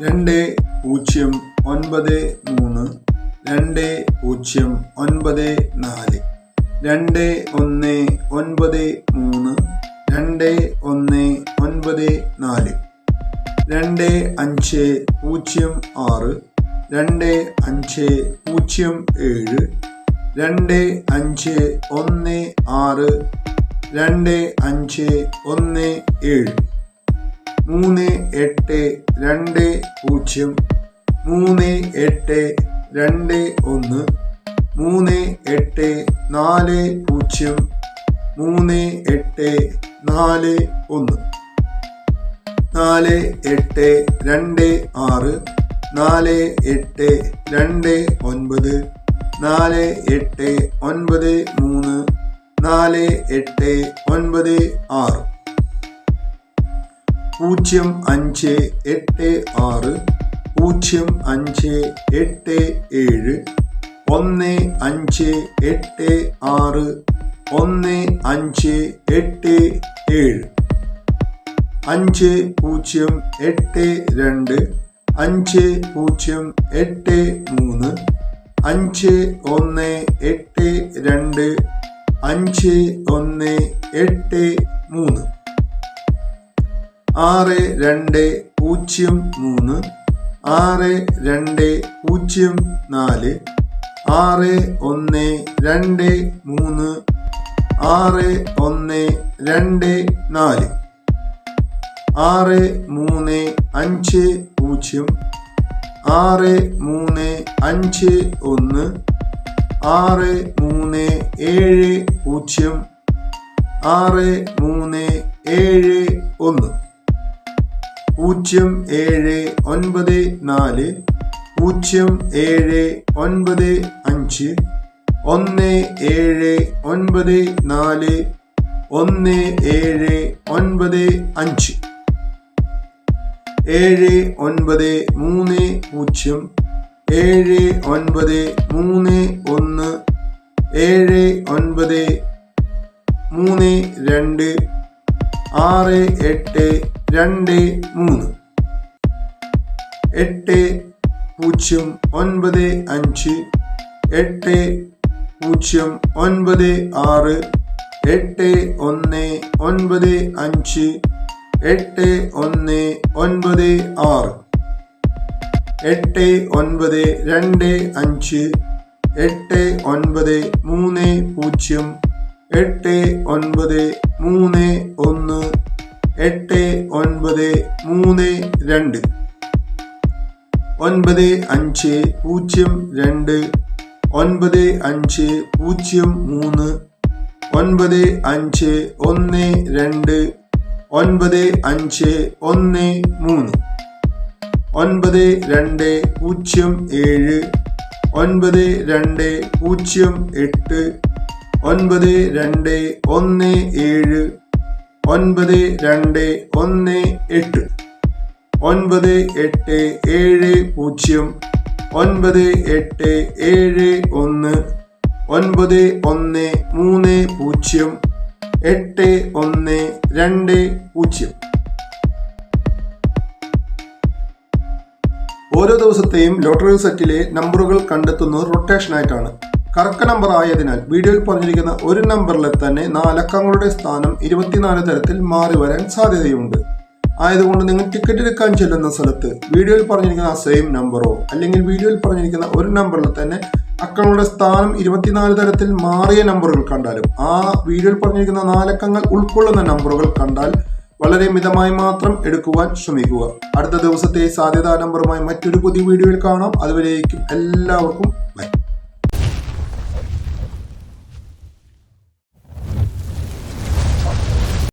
രണ്ട് പൂജ്യം ഒൻപത് മൂന്ന് രണ്ട് പൂജ്യം ഒൻപത് നാല് രണ്ട് ഒന്ന് ഒൻപത് മൂന്ന് രണ്ട് ഒന്ന് ഒൻപത് നാല് രണ്ട് അഞ്ച് പൂജ്യം ആറ് രണ്ട് അഞ്ച് പൂജ്യം ഏഴ് രണ്ട് അഞ്ച് ഒന്ന് ആറ് രണ്ട് അഞ്ച് ഒന്ന് ഏഴ്. മൂന്ന് എട്ട് രണ്ട് പൂജ്യം മൂന്ന് എട്ട് രണ്ട് ഒന്ന് മൂന്ന് എട്ട് നാല് പൂജ്യം മൂന്ന് എട്ട് നാല് ഒന്ന്. നാല് എട്ട് രണ്ട് ആറ് നാല് എട്ട് രണ്ട് ഒൻപത് നാല് എട്ട് ഒൻപത് മൂന്ന് നാല് എട്ട് ഒൻപത് ആറ്. പൂജ്യം അഞ്ച് എട്ട് ആറ് പൂജ്യം അഞ്ച് എട്ട് ഏഴ് ഒന്ന് അഞ്ച് എട്ട് ആറ് ഒന്ന് അഞ്ച് എട്ട് ഏഴ്. അഞ്ച് പൂജ്യം എട്ട് രണ്ട് അഞ്ച് പൂജ്യം എട്ട് മൂന്ന് അഞ്ച് ഒന്ന് എട്ട് രണ്ട് അഞ്ച് ഒന്ന് എട്ട് മൂന്ന്. ആറ് രണ്ട് പൂജ്യം മൂന്ന് ആറ് രണ്ട് പൂജ്യം നാല് ആറ് ഒന്ന് രണ്ട് മൂന്ന് ആറ് ഒന്ന് രണ്ട് നാല്. ആറ് മൂന്ന് അഞ്ച് പൂജ്യം ആറ് മൂന്ന് അഞ്ച് ഒന്ന് ആറ് മൂന്ന് ഏഴ് പൂജ്യം ആറ് മൂന്ന് ഏഴ് ഒന്ന്. പൂജ്യം ഏഴ് ഒൻപത് നാല് പൂജ്യം ഏഴ് ഒൻപത് അഞ്ച് ഒന്ന് ഏഴ് ഒൻപത് നാല് ഒന്ന് ഏഴ് ഒൻപത് അഞ്ച്. ഏഴ് ഒൻപത് മൂന്ന് പൂജ്യം ഏഴ് ഒൻപത് മൂന്ന് ഒന്ന് ഏഴ് ഒൻപത് മൂന്ന് രണ്ട് ആറ് എട്ട് രണ്ട് മൂന്ന്. എട്ട് പൂജ്യം ഒൻപത് അഞ്ച്. എട്ട് പൂജ്യം ഒൻപത് ആറ്. എട്ട് ഒന്ന് ഒൻപത് അഞ്ച്. എട്ട് ഒന്ന് ഒൻപത് ആറ്. എട്ട് ഒൻപത് രണ്ട് അഞ്ച്. എട്ട് ഒൻപത് മൂന്ന് പൂജ്യം. എട്ട് ഒൻപത് മൂന്ന് ഒന്ന്. എട്ട് ഒൻപത് മൂന്ന് രണ്ട്. ഒൻപത് അഞ്ച് പൂജ്യം രണ്ട്. ഒൻപത് അഞ്ച് പൂജ്യം മൂന്ന്. ഒൻപത് അഞ്ച് ഒന്ന് രണ്ട്. ഒൻപത് അഞ്ച് ഒന്ന് മൂന്ന്. ഒൻപത് രണ്ട് പൂജ്യം ഏഴ്. ഒൻപത് രണ്ട് പൂജ്യം എട്ട്. ഒൻപത് രണ്ട് ഒന്ന് ഏഴ്. ഒൻപത് രണ്ട് ഒന്ന് എട്ട്. ഒൻപത് എട്ട് ഏഴ് പൂജ്യം. ഒൻപത് എട്ട് ഏഴ് ഒന്ന്. ഒൻപത് ഒന്ന് മൂന്ന് പൂജ്യം. എട്ട് ഒന്ന് രണ്ട് പൂജ്യം. ഓരോ ദിവസത്തെയും ലോട്ടറി സെറ്റിലെ നമ്പറുകൾ കണ്ടെത്തുന്നത് റൊട്ടേഷനായിട്ടാണ്. കറക്ക നമ്പർ ആയതിനാൽ വീഡിയോയിൽ പറഞ്ഞിരിക്കുന്ന ഒരു നമ്പറിൽ തന്നെ നാലക്കങ്ങളുടെ സ്ഥാനം ഇരുപത്തിനാല് തരത്തിൽ മാറി വരാൻ സാധ്യതയുണ്ട്. ആയതുകൊണ്ട് നിങ്ങൾ ടിക്കറ്റ് എടുക്കാൻ ചെല്ലുന്ന സ്ഥലത്ത് വീഡിയോയിൽ പറഞ്ഞിരിക്കുന്ന ആ സെയിം നമ്പറോ അല്ലെങ്കിൽ വീഡിയോയിൽ പറഞ്ഞിരിക്കുന്ന ഒരു നമ്പറിൽ തന്നെ അക്കങ്ങളുടെ സ്ഥാനം ഇരുപത്തിനാല് തരത്തിൽ മാറിയ നമ്പറുകൾ കണ്ടാലും ആ വീഡിയോയിൽ പറഞ്ഞിരിക്കുന്ന നാലക്കങ്ങൾ ഉൾക്കൊള്ളുന്ന നമ്പറുകൾ കണ്ടാൽ വളരെ മിതമായി മാത്രം എടുക്കുവാൻ ശ്രമിക്കുക. അടുത്ത ദിവസത്തെ സാധ്യതാ നമ്പറുമായി മറ്റൊരു പുതിയ വീഡിയോയിൽ കാണാം. അതുവരേക്കും എല്ലാവർക്കും